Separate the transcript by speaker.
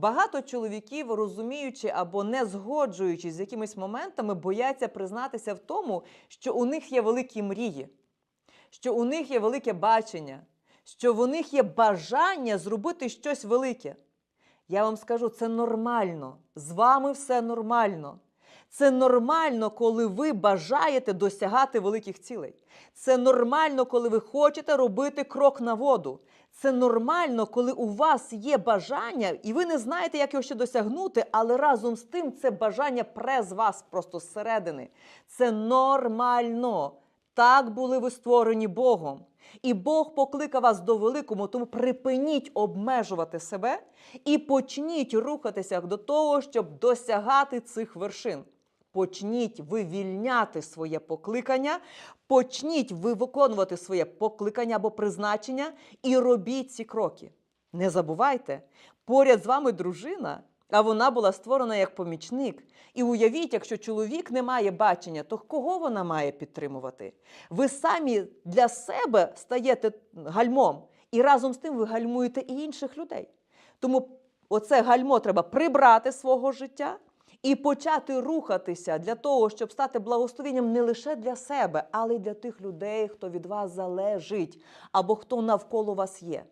Speaker 1: Багато чоловіків, розуміючи або не згоджуючись з якимись моментами, бояться признатися в тому, що у них є великі мрії, що у них є велике бачення, що у них є бажання зробити щось велике. Я вам скажу, це нормально. З вами все нормально. Це нормально, коли ви бажаєте досягати великих цілей. Це нормально, коли ви хочете робити крок на воду. Це нормально, коли у вас є бажання, і ви не знаєте, як його ще досягнути, але разом з тим це бажання пре з вас просто зсередини. Це нормально. Так були ви створені Богом. І Бог покликав вас до великому, тому припиніть обмежувати себе і почніть рухатися до того, щоб досягати цих вершин. Почніть вивільняти своє покликання, почніть ви виконувати своє покликання або призначення і робіть ці кроки. Не забувайте, поряд з вами дружина, а вона була створена як помічник. І уявіть, якщо чоловік не має бачення, то кого вона має підтримувати? Ви самі для себе стаєте гальмом, і разом з тим ви гальмуєте і інших людей. Тому оце гальмо треба прибрати свого життя і почати рухатися для того, щоб стати благословенням не лише для себе, але й для тих людей, хто від вас залежить або хто навколо вас є.